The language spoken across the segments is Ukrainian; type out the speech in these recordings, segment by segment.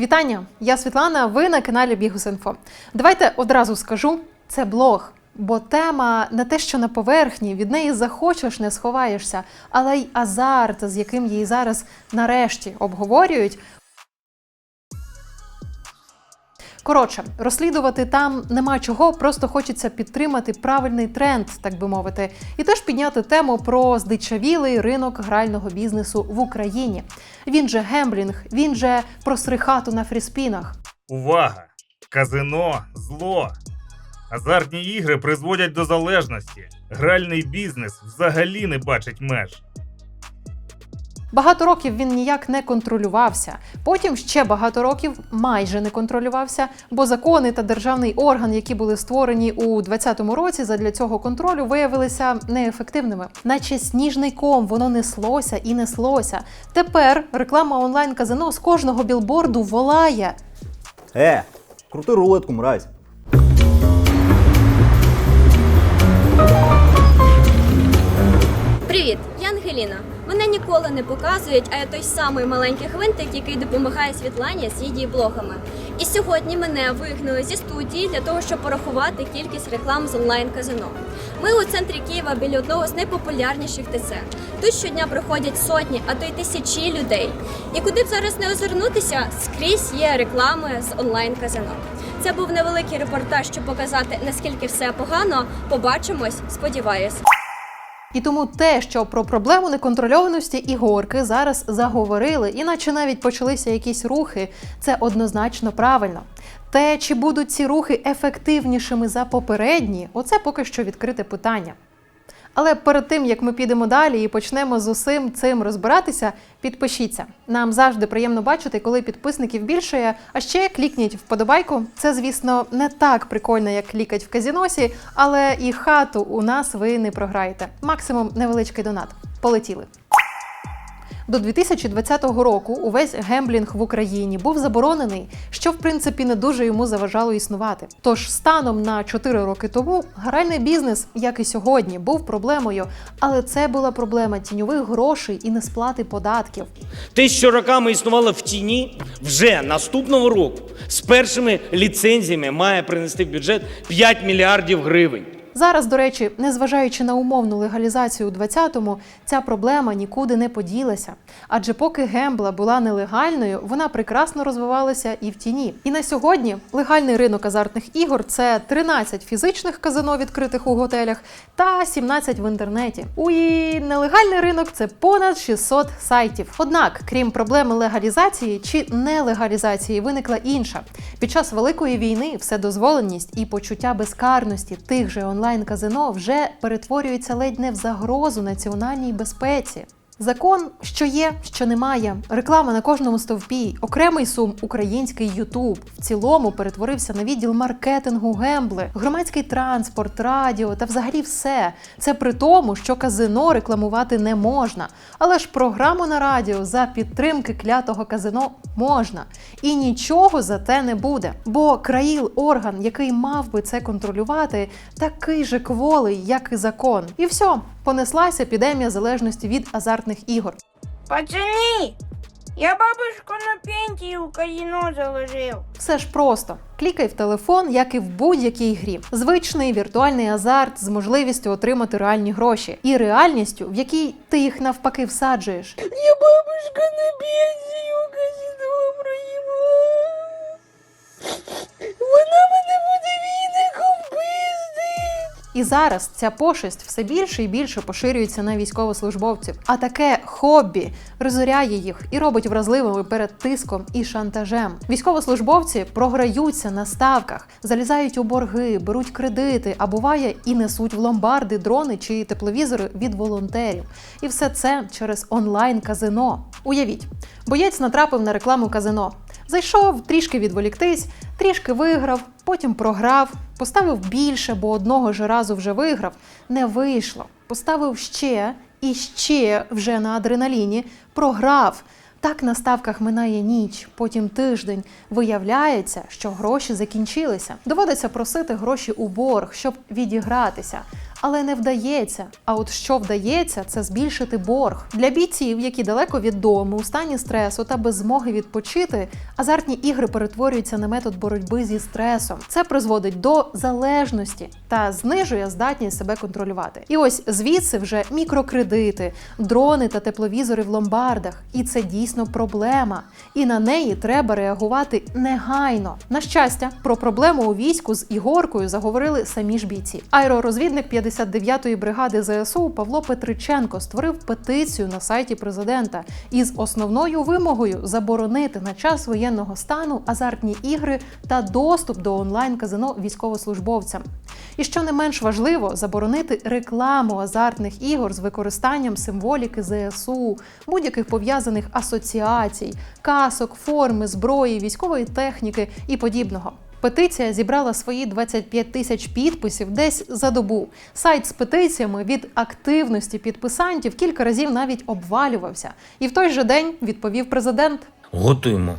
Вітання! Я Світлана. Ви на каналі Бігус.Інфо. Давайте одразу скажу: це блог. Бо тема не те, що на поверхні, від неї захочеш, не сховаєшся, але й азарт, з яким її зараз нарешті обговорюють. Коротше, розслідувати там нема чого, просто хочеться підтримати правильний тренд, так би мовити, і теж підняти тему про здичавілий ринок грального бізнесу в Україні. Він же гемблінг, він же просри хату на фріспінах. Увага! Казино зло. Азартні ігри призводять до залежності. Гральний бізнес взагалі не бачить меж. Багато років він ніяк не контролювався. Потім ще багато років майже не контролювався, бо закони та державний орган, які були створені у 2020 році, задля цього контролю виявилися неефективними. Наче сніжний ком воно неслося і неслося. Тепер реклама онлайн казино з кожного білборду волає. Е, крути рулетку, мразь. Не показують, а я той самий маленький гвинтик, який допомагає Світлані з її блогами. І сьогодні мене вигнали зі студії для того, щоб порахувати кількість реклам з онлайн-казино. Ми у центрі Києва біля одного з найпопулярніших ТЦ. Тут щодня приходять сотні, а то й тисячі людей. І куди б зараз не озирнутися, скрізь є реклами з онлайн-казино. Це був невеликий репортаж, щоб показати наскільки все погано. Побачимось, сподіваюсь. І тому те, що про проблему неконтрольованості і горки зараз заговорили, іначе навіть почалися якісь рухи, це однозначно правильно. Те, чи будуть ці рухи ефективнішими за попередні, оце поки що відкрите питання. Але перед тим як ми підемо далі і почнемо з усім цим розбиратися, підпишіться. Нам завжди приємно бачити, коли підписників більшає. А ще клікніть вподобайку. Це, звісно, не так прикольно, як клікать в казіносі, але і хату у нас ви не програєте. Максимум невеличкий донат. Полетіли. До 2020 року увесь гемблінг в Україні був заборонений, що в принципі не дуже йому заважало існувати. Тож станом на 4 роки тому гральний бізнес, як і сьогодні, був проблемою, але це була проблема тіньових грошей і несплати податків. Те, що роками існувало в тіні, вже наступного року з першими ліцензіями має принести в бюджет 5 мільярдів гривень. Зараз, до речі, незважаючи на умовну легалізацію у 20-му, ця проблема нікуди не поділася. Адже поки гембла була нелегальною, вона прекрасно розвивалася і в тіні. І на сьогодні легальний ринок азартних ігор це 13 фізичних казино, відкритих у готелях, та 17 в інтернеті. У нелегальний ринок це понад 600 сайтів. Однак, крім проблеми легалізації чи нелегалізації, виникла інша. Під час великої війни вседозволеність і почуття безкарності тих же онлайн-казино вже перетворюється ледь не в загрозу національній безпеці. Закон, що є, що немає, реклама на кожному стовпі, окремий сум український Ютуб в цілому перетворився на відділ маркетингу гембли, громадський транспорт, радіо та взагалі все. Це при тому, що казино рекламувати не можна. Але ж програму на радіо за підтримки клятого казино можна. І нічого за те не буде. Бо країл орган, який мав би це контролювати, такий же кволий, як і закон. І все, понеслася епідемія залежності від азартних ігор. Пацани, я бабушку на пенсію у казино заложив. Все ж просто клікай в телефон, як і в будь-якій грі. Звичний віртуальний азарт з можливістю отримати реальні гроші і реальністю, в якій ти їх навпаки всаджуєш. Я бабушка на пенсію у казино проїбала. І зараз ця пошесть все більше і більше поширюється на військовослужбовців. А таке хобі розоряє їх і робить вразливими перед тиском і шантажем. Військовослужбовці програються на ставках, залізають у борги, беруть кредити, а буває і несуть в ломбарди дрони чи тепловізори від волонтерів. І все це через онлайн-казино. Уявіть, боєць натрапив на рекламу казино. Зайшов трішки відволіктись, трішки виграв, потім програв, поставив більше, бо одного ж разу вже виграв. Не вийшло. Поставив ще і ще вже на адреналіні, програв. Так на ставках минає ніч, потім тиждень. Виявляється, що гроші закінчилися. Доводиться просити гроші у борг, щоб відігратися. Але не вдається. А от що вдається, це збільшити борг для бійців, які далеко від дому, у стані стресу та без змоги відпочити. Азартні ігри перетворюються на метод боротьби зі стресом. Це призводить до залежності та знижує здатність себе контролювати. І ось звідси вже мікрокредити, дрони та тепловізори в ломбардах. І це дійсно проблема. І на неї треба реагувати негайно. На щастя, про проблему у війську з ігоркою заговорили самі ж бійці. Аеророзвідник 59-ї бригади ЗСУ Павло Петриченко створив петицію на сайті президента із основною вимогою заборонити на час воєнного стану азартні ігри та доступ до онлайн-казино військовослужбовцям. І що не менш важливо, заборонити рекламу азартних ігор з використанням символіки ЗСУ, будь-яких пов'язаних асоціацій, касок, форми, зброї, військової техніки і подібного. Петиція зібрала свої 25 тисяч підписів десь за добу. Сайт з петиціями від активності підписантів кілька разів навіть обвалювався. І в той же день відповів президент. Готуємо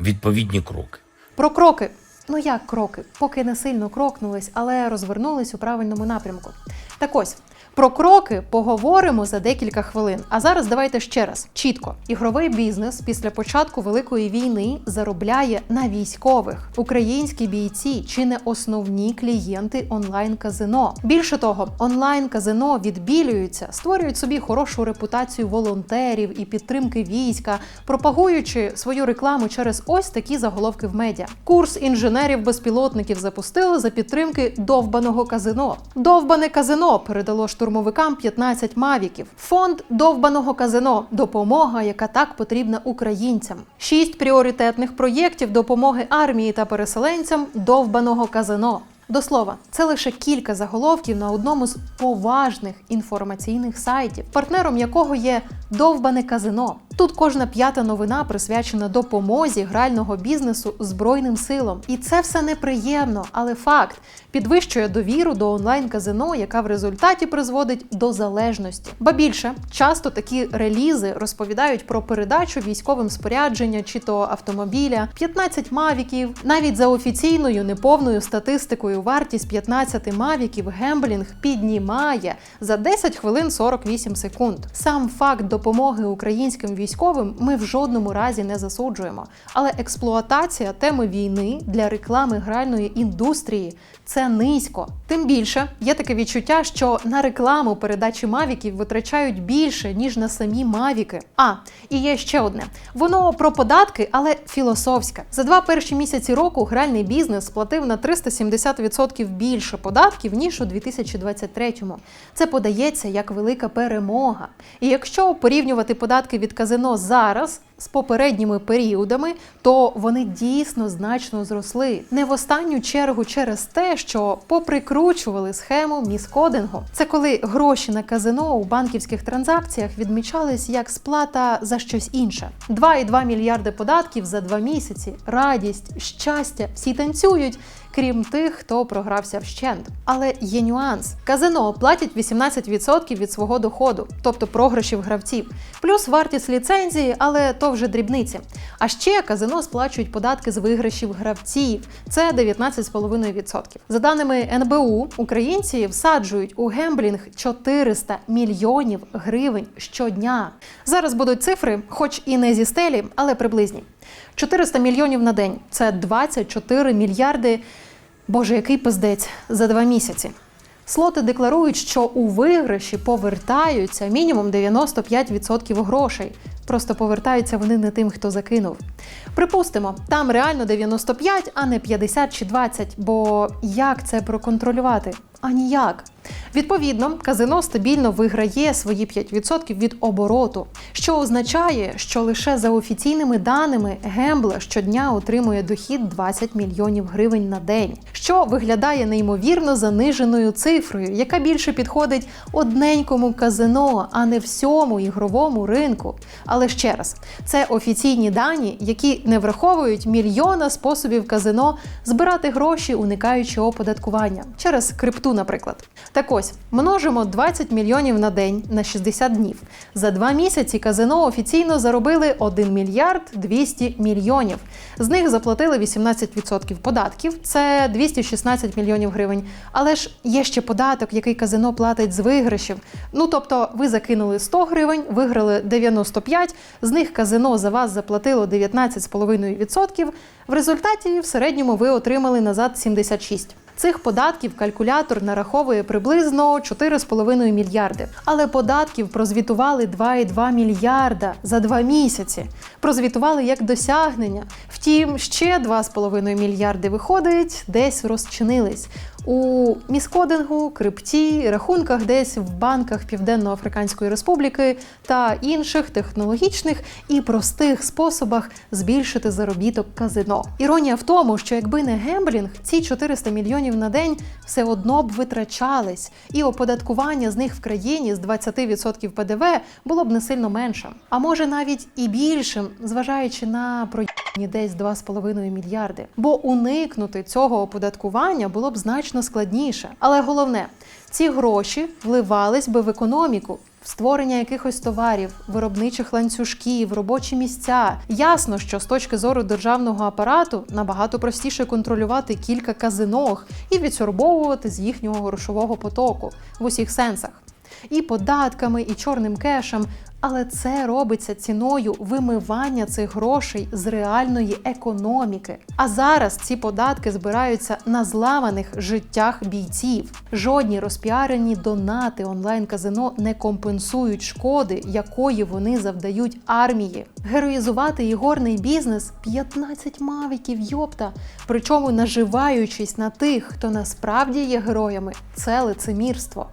відповідні кроки. Про кроки. Ну як кроки? Поки не сильно крокнулись, але розвернулись у правильному напрямку. Так ось. Про кроки поговоримо за декілька хвилин. А зараз давайте ще раз чітко: ігровий бізнес після початку великої війни заробляє на військових. Українські бійці чи не основні клієнти онлайн-казино. Більше того, онлайн-казино відбілюються, створюють собі хорошу репутацію волонтерів і підтримки війська, пропагуючи свою рекламу через ось такі заголовки в медіа. Курс інженерів-безпілотників запустили за підтримки довбаного казино. Довбане казино передало штурмовикам 15 мавіків. Фонд довбаного казино допомога, яка так потрібна українцям. Шість пріоритетних проєктів допомоги армії та переселенцям довбаного казино. До слова, це лише кілька заголовків на одному з поважних інформаційних сайтів, партнером якого є довбане казино. Тут кожна п'ята новина присвячена допомозі грального бізнесу Збройним силам. І це все неприємно, але факт підвищує довіру до онлайн-казино, яка в результаті призводить до залежності. Ба більше часто такі релізи розповідають про передачу військовим спорядження чи то автомобіля, 15 мавіків. Навіть за офіційною неповною статистикою вартість 15 мавіків гемблінг піднімає за 10 хвилин 48 секунд. Сам факт допомоги українським військовим ми в жодному разі не засуджуємо. Але експлуатація теми війни для реклами гральної індустрії це низько. Тим більше є таке відчуття, що на рекламу передачі мавіків витрачають більше ніж на самі мавіки. А і є ще одне: воно про податки, але філософське. За два перші місяці року гральний бізнес сплатив на 370% більше податків ніж у 2023-му. Це подається як велика перемога. І якщо порівнювати податки від казино зараз з попередніми періодами, то вони дійсно значно зросли. Не в останню чергу через те, що поприкручували схему міскодингу. Це коли гроші на казино у банківських транзакціях відмічались як сплата за щось інше. 2,2 мільярди податків за два місяці. Радість, щастя, всі танцюють. Крім тих, хто програвся вщент. Але є нюанс: казино платять 18% від свого доходу, тобто програшів гравців, плюс вартість ліцензії, але то вже дрібниці. А ще казино сплачують податки з виграшів гравців. Це 19,5%. За даними НБУ, українці всаджують у гемблінг 400 мільйонів гривень щодня. Зараз будуть цифри, хоч і не зі стелі, але приблизні. 400 мільйонів на день це 24 мільярди. Боже, який пиздець за два місяці. Слоти декларують, що у виграші повертаються мінімум 95% грошей. Просто повертаються вони не тим, хто закинув. Припустимо, там реально 95, а не 50 чи 20, бо як це проконтролювати? А ніяк. Відповідно, казино стабільно виграє свої 5% від обороту, що означає, що лише за офіційними даними Гембле щодня отримує дохід 20 мільйонів гривень на день, що виглядає неймовірно заниженою цифрою, яка більше підходить одненькому казино, а не всьому ігровому ринку. Але ще раз, це офіційні дані, які не враховують мільйона способів казино збирати гроші, уникаючи оподаткування через крипту, наприклад. Так ось. множимо 20 мільйонів на день на 60 днів. За два місяці казино офіційно заробили 1 мільярд 200 мільйонів. З них заплатили 18% податків, це 216 мільйонів гривень. Але ж є ще податок, який казино платить з виграшів. Ну тобто, ви закинули 100 гривень, виграли 95, з них казино за вас заплатило 19,5%. В результаті в середньому ви отримали назад 76. Цих податків калькулятор нараховує приблизно 4,5 мільярди. Але податків прозвітували 2,2 мільярда за два місяці. Прозвітували як досягнення. Втім, ще 2,5 мільярди виходить, десь розчинились. У міскодингу, крипті, рахунках десь в банках Південно-Африканської Республіки та інших технологічних і простих способах збільшити заробіток казино. Іронія в тому, що якби не гемблінг, ці 400 мільйонів на день все одно б витрачались, і оподаткування з них в країні з 20% ПДВ було б не сильно меншим, а може навіть і більшим, зважаючи на проїбані десь 2,5 мільярди. Бо уникнути цього оподаткування було б значно складніше. Але головне, ці гроші вливались би в економіку. Створення якихось товарів, виробничих ланцюжків, робочі місця. Ясно, що з точки зору державного апарату набагато простіше контролювати кілька казиног і відсорбовувати з їхнього грошового потоку в усіх сенсах. І податками, і чорним кешем. Але це робиться ціною вимивання цих грошей з реальної економіки. А зараз ці податки збираються на зламаних життях бійців. Жодні розпіарені донати онлайн-казино не компенсують шкоди, якої вони завдають армії. Героїзувати ігорний бізнес 15 мавіків йопта, причому наживаючись на тих, хто насправді є героями, це лицемірство.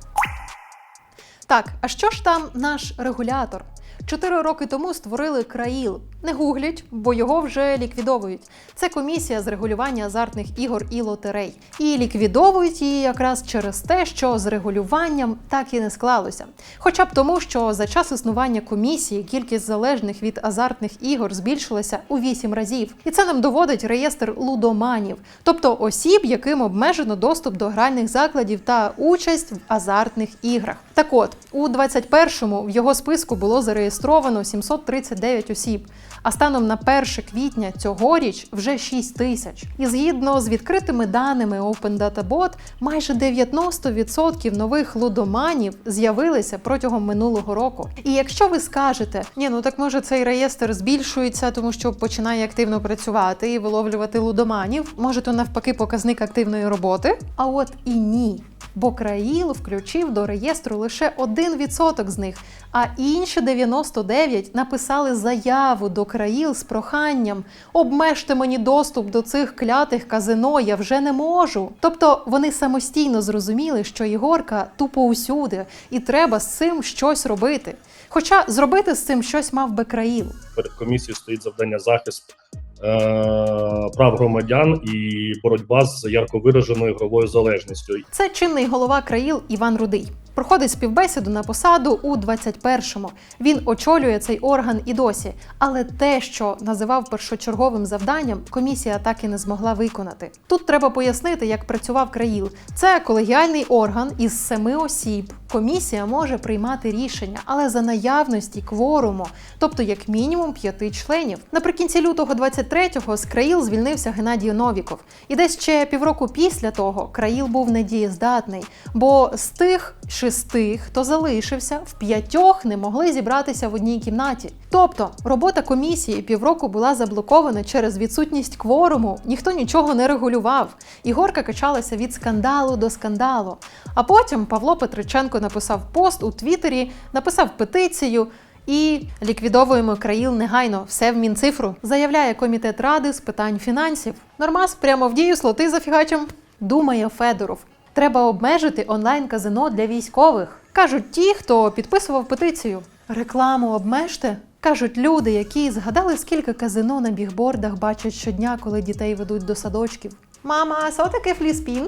Так, а що ж там наш регулятор? Чотири роки тому створили країл. Не гуглять, бо його вже ліквідовують. Це комісія з регулювання азартних ігор і лотерей. І ліквідовують її якраз через те, що з регулюванням так і не склалося. Хоча б тому, що за час існування комісії кількість залежних від азартних ігор збільшилася у вісім разів. І це нам доводить реєстр лудоманів, тобто осіб, яким обмежено доступ до гральних закладів та участь в азартних іграх. Так от, у 21-му в його списку було зареєстровано 739 осіб. А станом на 1 квітня цьогоріч вже 6 тисяч. І згідно з відкритими даними Open Data Bot, майже 90% нових лудоманів з'явилися протягом минулого року. І якщо ви скажете, ні, ну так може цей реєстр збільшується, тому що починає активно працювати і виловлювати лудоманів, може то навпаки показник активної роботи. А от і ні. Бо Країл включив до реєстру лише 1% з них, а інші 99 написали заяву до Країл з проханням обмежте мені доступ до цих клятих казино, я вже не можу. Тобто вони самостійно зрозуміли, що Ігорка тупо усюди, і треба з цим щось робити. Хоча зробити з цим щось мав би Країл. перед комісією стоїть завдання захист е, прав громадян і боротьба з ярко вираженою ігровою залежністю. Це чинний голова країл Іван Рудий. Проходить співбесіду на посаду у 21-му. Він очолює цей орган і досі. Але те, що називав першочерговим завданням, комісія так і не змогла виконати. Тут треба пояснити, як працював країл. Це колегіальний орган із семи осіб. Комісія може приймати рішення, але за наявності кворуму, тобто як мінімум п'яти членів. Наприкінці лютого 23-го з країл звільнився Геннадій Новіков. І десь ще півроку після того країл був недієздатний, бо з тих шести, хто залишився, в п'ятьох не могли зібратися в одній кімнаті. Тобто робота комісії півроку була заблокована через відсутність кворуму, ніхто нічого не регулював. Ігорка качалася від скандалу до скандалу. А потім Павло Петриченко написав пост у Твіттері, написав петицію. І ліквідовуємо країл негайно, все в мінцифру, заявляє комітет ради з питань фінансів. Нормас прямо в дію слоти за фігачем. Думає Федоров. Треба обмежити онлайн-казино для військових. кажуть ті, хто підписував петицію. Рекламу обмежте. Кажуть люди, які згадали, скільки казино на бігбордах бачать щодня, коли дітей ведуть до садочків. Мама, а що таке фліспін?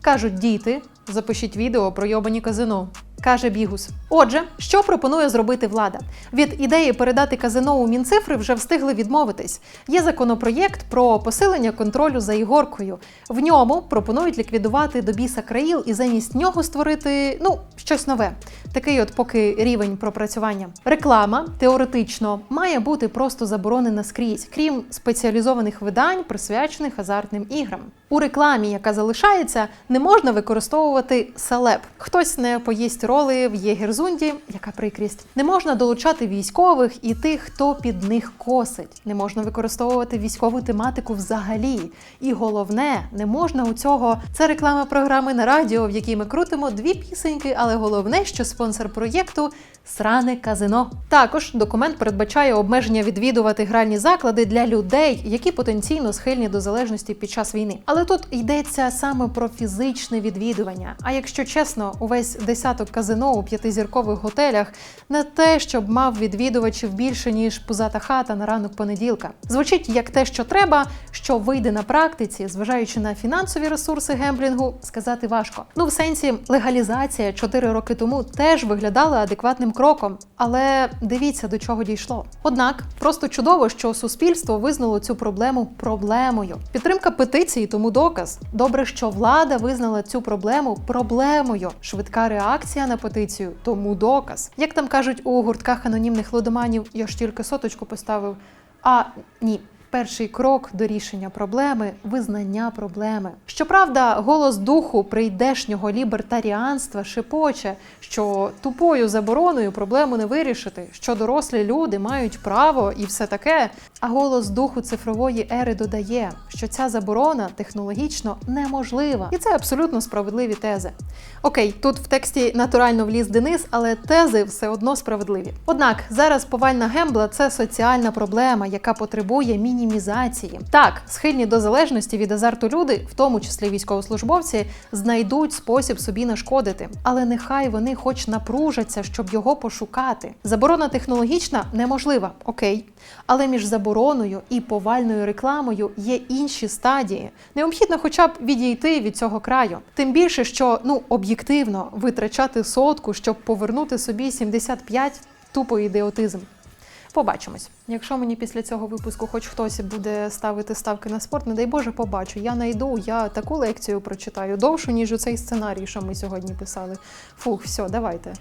Кажуть діти, запишіть відео про йобані казино. Каже Бігус. Отже, що пропонує зробити влада? Від ідеї передати казино у Мінцифри вже встигли відмовитись. Є законопроєкт про посилення контролю за ігоркою. В ньому пропонують ліквідувати до біса країл і замість нього створити ну щось нове. Такий, от поки рівень пропрацювання. Реклама теоретично має бути просто заборонена скрізь, крім спеціалізованих видань, присвячених азартним іграм. У рекламі, яка залишається, не можна використовувати селеб. Хтось не поїсть роли в Єгерзунді, яка прикрість. Не можна долучати військових і тих, хто під них косить. Не можна використовувати військову тематику взагалі. І головне, не можна у цього це реклама програми на радіо, в якій ми крутимо дві пісеньки, але головне, що спонсор проєкту сране казино. Також документ передбачає обмеження відвідувати гральні заклади для людей, які потенційно схильні до залежності під час війни. Але тут йдеться саме про фізичне відвідування. А якщо чесно, увесь десяток казино у п'ятизіркових готелях не те, щоб мав відвідувачів більше ніж пузата хата на ранок понеділка. Звучить як те, що треба, що вийде на практиці, зважаючи на фінансові ресурси гемблінгу, сказати важко. Ну в сенсі легалізація 4 роки тому теж виглядала адекватним кроком, але дивіться до чого дійшло. Однак просто чудово, що суспільство визнало цю проблему проблемою. Підтримка петиції тому доказ. Добре, що влада визнала цю проблему проблемою. Швидка реакція на петицію тому доказ. Як там кажуть у гуртках анонімних лодоманів, я ж тільки соточку поставив. А ні. Перший крок до рішення проблеми визнання проблеми. Щоправда, голос духу прийдешнього лібертаріанства шепоче, що тупою забороною проблему не вирішити, що дорослі люди мають право і все таке. А голос духу цифрової ери додає, що ця заборона технологічно неможлива, і це абсолютно справедливі тези. Окей, тут в тексті натурально вліз Денис, але тези все одно справедливі. Однак зараз повальна гембла це соціальна проблема, яка потребує мінімізації. Так, схильні до залежності від азарту люди, в тому числі військовослужбовці, знайдуть спосіб собі нашкодити, але нехай вони хоч напружаться, щоб його пошукати. Заборона технологічна неможлива, окей. Але між забороною і повальною рекламою є інші стадії. Необхідно хоча б відійти від цього краю. Тим більше, що ну об'єктивно витрачати сотку, щоб повернути собі 75 – тупо ідіотизм. Побачимось. Якщо мені після цього випуску хоч хтось буде ставити ставки на спорт, не дай Боже, побачу. Я найду, я таку лекцію прочитаю довшу, ніж у цей сценарій, що ми сьогодні писали. Фух, все, давайте.